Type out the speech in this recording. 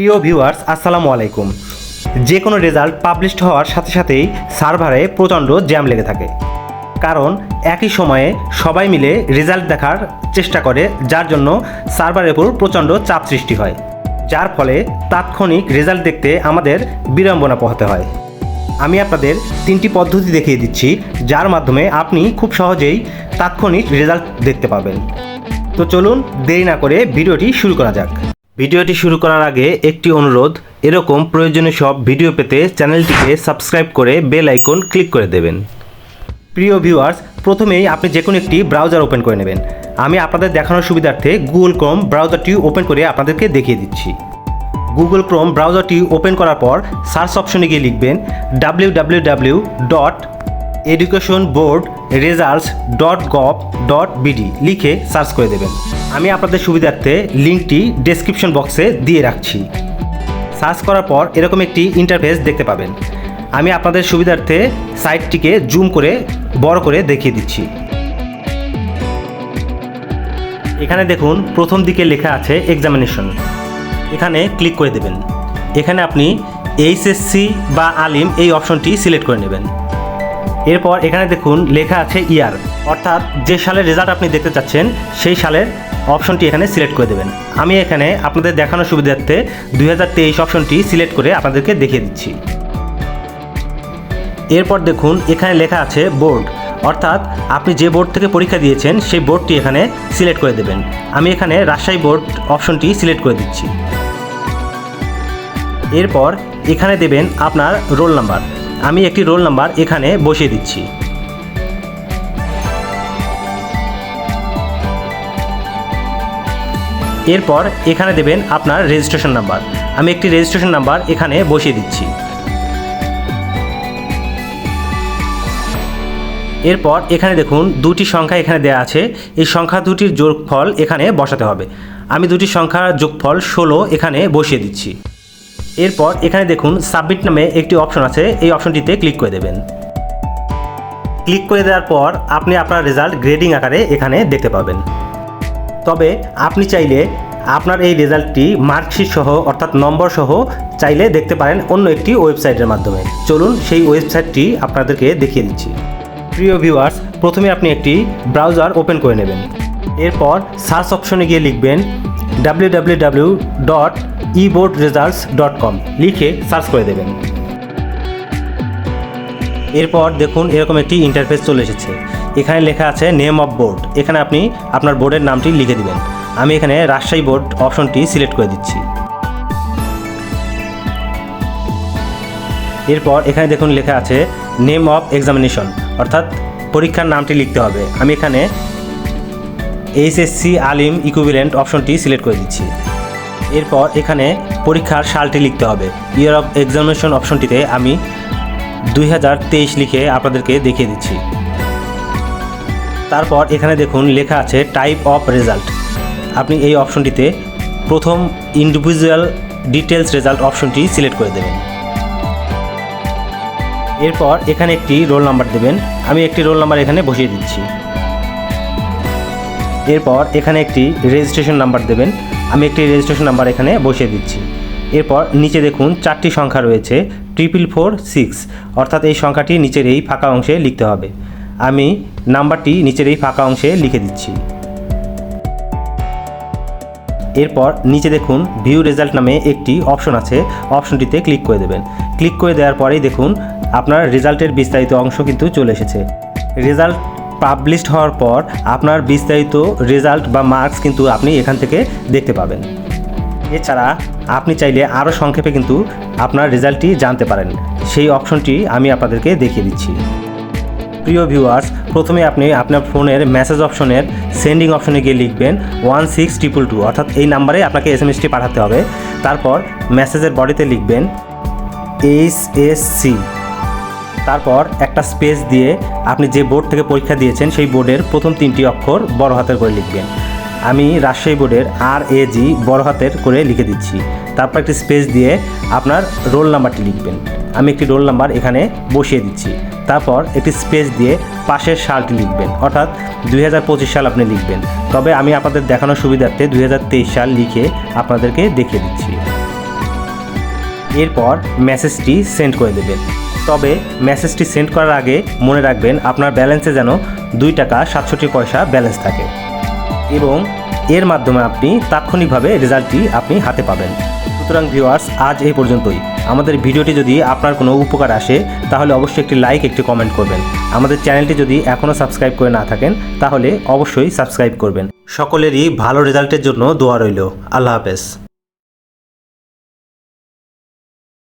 প্রিয় ভিউয়ার্স, আসসালামু আলাইকুম। যে কোনো রেজাল্ট পাবলিশড হওয়ার সাথে সাথেই সার্ভারে প্রচণ্ড জ্যাম লেগে থাকে। কারণ একই সময়ে সবাই মিলে রেজাল্ট দেখার চেষ্টা করে, যার জন্য সার্ভারের উপর প্রচণ্ড চাপ সৃষ্টি হয়। যার ফলে তাৎক্ষণিক রেজাল্ট দেখতে আমাদের বিড়ম্বনা পোহাতে হয়। আমি আপনাদের তিনটি পদ্ধতি দেখিয়ে দিচ্ছি, যার মাধ্যমে আপনি খুব সহজেই তাৎক্ষণিক রেজাল্ট দেখতে পাবেন তো চলুন দেরি না করে ভিডিওটি শুরু করা যাক। ভিডিওটি শুরু করার আগে একটি অনুরোধ, এরকম প্রয়োজনীয় সব ভিডিও পেতে চ্যানেলটিকে সাবস্ক্রাইব করে বেল আইকন ক্লিক করে দেবেন। প্রিয় ভিউয়ার্স, প্রথমেই আপনি যে কোনো একটি ব্রাউজার ওপেন করে নেবেন। আমি আপনাদের দেখানোর সুবিধার্থে গুগল ক্রোম ব্রাউজারটি ওপেন করে আপনাদেরকে দেখিয়ে দিচ্ছি। গুগল ক্রোম ব্রাউজারটি ওপেন করার পর সার্চ অপশনে গিয়ে লিখবেন W W W dot education board results dot gov dot BD লিখে সার্চ করে দেবেন। আমি আপনাদের সুবিধার্থে লিঙ্কটি ডেসক্রিপশন বক্সে দিয়ে রাখছি। সার্চ করার পর এরকম একটি ইন্টারফেস দেখতে পাবেন। আমি আপনাদের সুবিধার্থে সাইটটিকে জুম করে, বড় করে দেখিয়ে দিচ্ছি। এখানে দেখুন, প্রথম দিকে লেখা আছে এক্সামিনেশন এখানে ক্লিক করে দেবেন। এখানে আপনি এইচএসসি বা আলিম এই অপশনটি সিলেক্ট করে নেবেন। এরপর এখানে দেখুন লেখা আছে ইয়ার, অর্থাৎ যে সালের রেজাল্ট আপনি দেখতে চাচ্ছেন, সেই সালের অপশনটি এখানে সিলেক্ট করে দেবেন। আমি এখানে আপনাদের দেখানোর সুবিধার্থে দু হাজার তেইশ অপশনটি সিলেক্ট করে আপনাদেরকে দেখিয়ে দিচ্ছি। এরপর দেখুন এখানে লেখা আছে বোর্ড অর্থাৎ আপনি যে বোর্ড থেকে পরীক্ষা দিয়েছেন, সেই বোর্ডটি এখানে সিলেক্ট করে দেবেন। আমি এখানে রাজশাহী বোর্ড অপশনটি সিলেক্ট করে দিচ্ছি। এরপর এখানে দেবেন আপনার রোল নাম্বার আমি একটি রোল নাম্বার এখানে বসিয়ে দিচ্ছি। এরপর এখানে দেবেন আপনার রেজিস্ট্রেশন নাম্বার আমি একটি রেজিস্ট্রেশন নাম্বার এখানে বসিয়ে দিচ্ছি। এরপর এখানে দেখুন দুটি সংখ্যা এখানে দেওয়া আছে। এই সংখ্যা দুটির যোগফল এখানে বসাতে হবে। আমি দুটি সংখ্যার যোগফল ষোলো এখানে বসিয়ে দিচ্ছি। এরপর এখানে দেখুন সাবমিট নামে একটি অপশন আছে, এই অপশনটিতে ক্লিক করে দেবেন। ক্লিক করে দেওয়ার পর আপনি আপনার রেজাল্ট গ্রেডিং আকারে এখানে দেখতে পাবেন। তবে আপনি চাইলে আপনার এই রেজাল্টটি মার্কশিট সহ অর্থাৎ নম্বর সহ চাইলে দেখতে পারেন অন্য একটি ওয়েবসাইটের মাধ্যমে। চলুন সেই ওয়েবসাইটটি আপনাদেরকে দেখিয়ে দিচ্ছি। প্রিয় ভিউয়ার্স, প্রথমে আপনি একটি ব্রাউজার ওপেন করে নেবেন। এরপর সার্চ অপশনে গিয়ে লিখবেন W W W dot eboard dot com লিখে সার্চ করে দেবেন। এরপর দেখুন এরকম একটি ইন্টারফেস চলে এসেছে। এখানে লেখা আছে নেম অফ বোর্ড এখানে আপনি আপনার বোর্ডের নামটি লিখে দিবেন। আমি এখানে রাজশাহী বোর্ড অপশনটি সিলেক্ট করে দিচ্ছি। এরপর এখানে দেখুন লেখা আছে নেম অফ এক্সামিনেশন অর্থাৎ পরীক্ষার নামটি লিখতে হবে। আমি এখানে এইচএসসি আলিম ইকুইভ্যালেন্ট অপশনটি সিলেক্ট করে দিচ্ছি। এরপর এখানে পরীক্ষার সালটি লিখতে হবে। ইয়ার অফ এক্সামিনেশন অপশনটিতে আমি দুই হাজার তেইশ লিখে আপনাদেরকে দেখিয়ে দিচ্ছি। তারপর এখানে দেখুন, লেখা আছে টাইপ অফ রেজাল্ট আপনি এই অপশনটিতে প্রথম ইন্ডিভিজুয়াল ডিটেলস রেজাল্ট অপশনটি সিলেক্ট করে দেবেন। এরপর এখানে একটি রোল নাম্বার দেবেন। আমি একটি রোল নাম্বার এখানে বসিয়ে দিচ্ছি। এরপর এখানে একটি রেজিস্ট্রেশন নাম্বার দেবেন। আমি একটি রেজিস্ট্রেশন নাম্বার এখানে বসিয়ে দিচ্ছি। এরপর নিচে দেখুন চারটি সংখ্যা রয়েছে ট্রিপল ফোর সিক্স অর্থাৎ এই সংখ্যাটি নিচের এই ফাঁকা অংশে লিখতে হবে। আমি নাম্বারটি নিচের এই ফাঁকা অংশে লিখে দিচ্ছি। এরপর নিচে দেখুন ভিউ রেজাল্ট নামে একটি অপশন আছে অপশনটিতে ক্লিক করে দেবেন। ক্লিক করে দেওয়ার পরেই দেখুন আপনার রেজাল্টের বিস্তারিত অংশ কিন্তু চলে এসেছে। রেজাল্ট পাবলিশড হওয়ার পর আপনার বিস্তারিত রেজাল্ট বা মার্কস কিন্তু আপনি এখান থেকে দেখতে পাবেন। এছাড়া আপনি চাইলে আরও সংক্ষেপে কিন্তু আপনার রেজাল্টটি জানতে পারেন। সেই অপশনটি আমি আপনাদেরকে দেখিয়ে দিচ্ছি। প্রিয় ভিউয়ার্স প্রথমে আপনি আপনার ফোনের মেসেজ অপশনের সেন্ডিং অপশনে গিয়ে লিখবেন ওয়ান সিক্স ট্রিপল টু অর্থাৎ এই নাম্বারে আপনাকে এস এম এসটি পাঠাতে হবে। তারপর মেসেজের বডিতে লিখবেন এইচ এস সি তারপর একটা স্পেস দিয়ে আপনি যে বোর্ড থেকে পরীক্ষা দিয়েছেন, সেই বোর্ডের প্রথম তিনটি অক্ষর বড় হাতের করে লিখবেন। আমি রাজশাহী বোর্ডের আর এ জি বড় হাতের করে লিখে দিচ্ছি। তারপর একটি স্পেস দিয়ে আপনার রোল নাম্বারটি লিখবেন। আমি একটি রোল নাম্বার এখানে বসিয়ে দিচ্ছি। তারপর একটি স্পেস দিয়ে পাশের সালটি লিখবেন। অর্থাৎ দুই হাজার পঁচিশ সাল আপনি লিখবেন। তবে আমি আপনাদের দেখানোর সুবিধার্থে দুই হাজার তেইশ সাল লিখে আপনাদেরকে দেখিয়ে দিচ্ছি। এরপর মেসেজটি সেন্ড করে দেবেন। তবে মেসেজটি সেন্ড করার আগে মনে রাখবেন আপনার ব্যালেন্সে যেন দুই টাকা সাতষট্টি পয়সা ব্যালেন্স থাকে। এবং এর মাধ্যমে আপনি তাৎক্ষণিকভাবে রেজাল্টটি আপনি হাতে পাবেন। সুতরাং ভিউয়ার্স, আজ এই পর্যন্তই। আমাদের ভিডিওটি যদি আপনার কোনো উপকার আসে, তাহলে অবশ্যই একটি লাইক, একটি কমেন্ট করবেন। আমাদের চ্যানেলটি যদি এখনও সাবস্ক্রাইব করে না থাকেন, তাহলে অবশ্যই সাবস্ক্রাইব করবেন। সকলেরই ভালো রেজাল্টের জন্য দোয়া রইল। আল্লাহ হাফেজ।